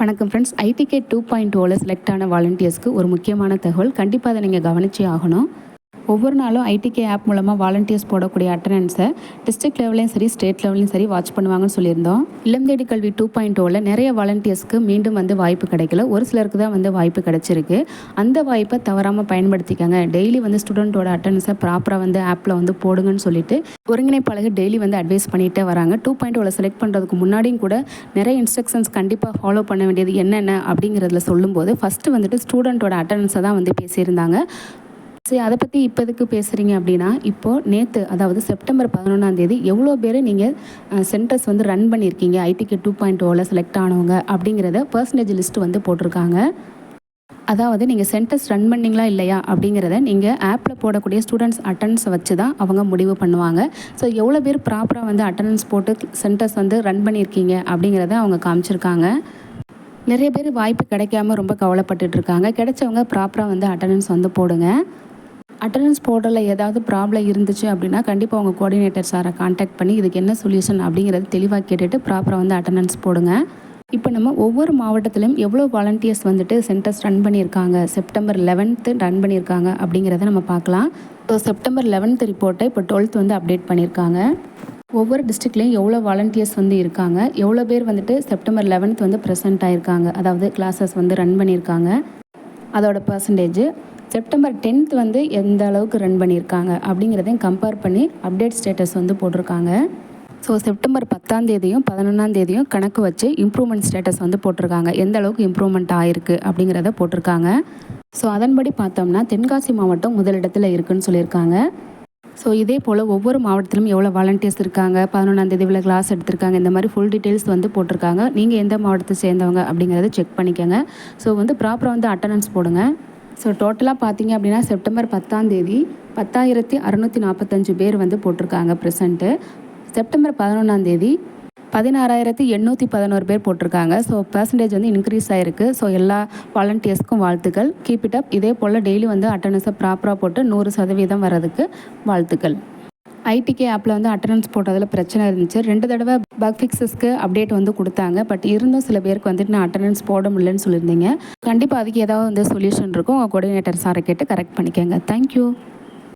வணக்கம் friends IDK two point ஓவில் select ஆன வாலண்டியர்ஸ்க்கு ஒரு முக்கியமான தகவல். கண்டிப்பாக அதை நீங்கள் கவனிச்சே ஆகணும். ஒவ்வொரு நாளும் ஐடிகே ஆப் மூலமாக வாலண்டியர்ஸ் போடக்கூடிய அட்டண்டன்ஸை டிஸ்ட்ரிக்ட் லெவலையும் சரி ஸ்டேட் லெவலையும் சரி வாட்ச் பண்ணுவாங்கன்னு சொல்லியிருந்தோம். இளம் தேடி கல்வி டூ பாயிண்ட் ஓவில் நிறைய வாலண்டியர்ஸ்க்கு மீண்டும் வந்து வாய்ப்பு கிடைக்கல. ஒரு சிலருக்கு தான் வந்து வாய்ப்பு கிடைச்சிருக்கு. அந்த வாய்ப்பை தவறாமல் பயன்படுத்திக்கங்க. டெய்லி வந்து ஸ்டூடெண்ட்டோட அட்டண்டன்ஸை ப்ராப்பராக வந்து ஆப்பில் வந்து போடுங்கன்னு சொல்லிட்டு ஒருங்கிணைப்பாளர்கள் டெய்லி வந்து அட்வைஸ் பண்ணிகிட்டே வராங்க. டூ பாயிண்ட் ஓவில் செலக்ட் பண்ணுறதுக்கு முன்னாடியும் கூட நிறைய இன்ஸ்ட்ரக்ஷன்ஸ் கண்டிப்பாக ஃபாலோ பண்ண வேண்டியது என்னென்ன அப்படிங்கிறதுல சொல்லும்போது ஃபஸ்ட்டு வந்துட்டு ஸ்டூடெண்ட்டோட அட்டண்டன்ஸை தான் வந்து பேசியிருந்தாங்க. சரி அதை பற்றி இப்போ எதுக்கு பேசுகிறீங்க அப்படின்னா இப்போது நேற்று அதாவது செப்டம்பர் பதினொன்றாம் தேதி எவ்வளோ பேர் நீங்கள் சென்டர்ஸ் வந்து ரன் பண்ணியிருக்கீங்க ஐடிக்கு டூ பாயிண்ட் ஓவில் செலக்ட் ஆனவங்க அப்படிங்கிறத பர்சன்டேஜ் லிஸ்ட் வந்து போட்டிருக்காங்க. அதாவது நீங்கள் சென்டர்ஸ் ரன் பண்ணிங்களா இல்லையா அப்படிங்கிறத நீங்கள் ஆப்பில் போடக்கூடிய ஸ்டூடெண்ட்ஸ் அட்டண்டன்ஸை வச்சு தான் அவங்க முடிவு பண்ணுவாங்க. ஸோ எவ்வளோ பேர் ப்ராப்பராக வந்து அட்டண்டன்ஸ் போட்டு சென்டர்ஸ் வந்து ரன் பண்ணியிருக்கீங்க அப்படிங்கிறத அவங்க காமிச்சிருக்காங்க. நிறைய பேர் வாய்ப்பு கிடைக்காம ரொம்ப கவலைப்பட்டுட்ருக்காங்க கிடைச்சவங்க ப்ராப்பராக வந்து அட்டண்டன்ஸ் வந்து போடுங்க. அட்டண்டன்ஸ் போர்ட்டலில் ஏதாவது ப்ராப்ளம் இருந்துச்சு அப்படின்னா கண்டிப்பாக உங்கள் கோஆர்டினேட்டர் சாரை காண்டாக்ட் பண்ணி இதுக்கு என்ன சொல்யூஷன் அப்படிங்கிறது தெளிவாக கேட்டுட்டு ப்ராப்பராக வந்து அட்டண்டன்ஸ் போடுங்க. இப்போ நம்ம ஒவ்வொரு மாவட்டத்திலும் எவ்வளோ வாலண்டியர்ஸ் வந்துட்டு சென்டர்ஸ் ரன் பண்ணியிருக்காங்க? செப்டம்பர் லெவன்த்து ரன் பண்ணியிருக்காங்க அப்படிங்கிறத நம்ம பார்க்கலாம். ஸோ செப்டம்பர் லெவன்த் ரிப்போர்ட்டை இப்போ டுவெல்த் வந்து அப்டேட் பண்ணியிருக்காங்க. ஒவ்வொரு டிஸ்ட்ரிக்ட்லேயும் எவ்வளோ வாலண்டியர்ஸ் வந்து இருக்காங்க? எவ்வளோ பேர் வந்துட்டு செப்டம்பர் லெவன்த் வந்து ப்ரெசென்ட் ஆகிருக்காங்க அதாவது கிளாஸஸ் வந்து ரன் பண்ணியிருக்காங்க. அதோட பர்சன்டேஜ் செப்டம்பர் டென்த் வந்து எந்த அளவுக்கு ரன் பண்ணியிருக்காங்க அப்படிங்கிறதையும் கம்பேர் பண்ணி அப்டேட் ஸ்டேட்டஸ் வந்து போட்டிருக்காங்க. ஸோ செப்டம்பர் பத்தாம் தேதியும் பதினொன்றாம் தேதியும் கணக்கு வச்சு இம்ப்ரூவ்மெண்ட் ஸ்டேட்டஸ் வந்து போட்டிருக்காங்க. எந்த அளவுக்கு இம்ப்ரூவ்மெண்ட் ஆயிருக்கு அப்படிங்கிறத போட்டிருக்காங்க. ஸோ அதன்படி பார்த்தோம்னா தென்காசி மாவட்டம் முதலிடத்தில் இருக்குன்னு சொல்லியிருக்காங்க. ஸோ இதே போல் ஒவ்வொரு மாவட்டத்திலும் எவ்வளோ வாலண்டியர்ஸ் இருக்காங்க பதினொன்றாம் தேதி இவ்வளோ கிளாஸ் எடுத்திருக்காங்க இந்த மாதிரி ஃபுல் டீட்டெயில்ஸ் வந்து போட்டிருக்காங்க. நீங்கள் எந்த மாவட்டத்தை சேர்ந்தவங்க அப்படிங்கிறத செக் பண்ணிக்கோங்க. ஸோ வந்து ப்ராப்பராக வந்து அட்டண்டன்ஸ் போடுங்க. ஸோ டோட்டலாக பார்த்தீங்க அப்படின்னா செப்டம்பர் பத்தாம் தேதி பத்தாயிரத்தி அறநூற்றி நாற்பத்தஞ்சு பேர் வந்து போட்டிருக்காங்க ப்ரெசண்ட்டு செப்டம்பர் பதினொன்றாம் தேதி பதினாறாயிரத்தி எண்ணூற்றி பதினோரு பேர் போட்டிருக்காங்க. ஸோ பர்சன்டேஜ் வந்து இன்க்ரீஸ் ஆகிருக்கு ஸோ எல்லா வாலண்டியர்ஸ்க்கும் வாழ்த்துக்கள். கீப் இட் அப் இதே போல் டெய்லி வந்து அட்டண்டன்ஸை ப்ராப்பராக போட்டு நூறு சதவீதம் வர்றதுக்கு வாழ்த்துக்கள். ஐடிகே ஆப்பில் வந்து அட்டண்டன்ஸ் போட்டதில் பிரச்சனை இருந்துச்சு. ரெண்டு தடவை பக் ஃபிக்ஸஸ்க்கு அப்டேட் வந்து கொடுத்தாங்க. பட் இருந்தும் சில பேருக்கு வந்துட்டு நான் அட்டண்டன்ஸ் போட முடியலன்னு சொல்லியிருந்தீங்க. கண்டிப்பாக அதுக்கு ஏதாவது வந்து சொல்யூஷன் இருக்கும். உங்கள் கோஆர்டினேட்டர் சாரை கேட்டு கரெக்ட் பண்ணிக்கோங்க. தேங்க்யூ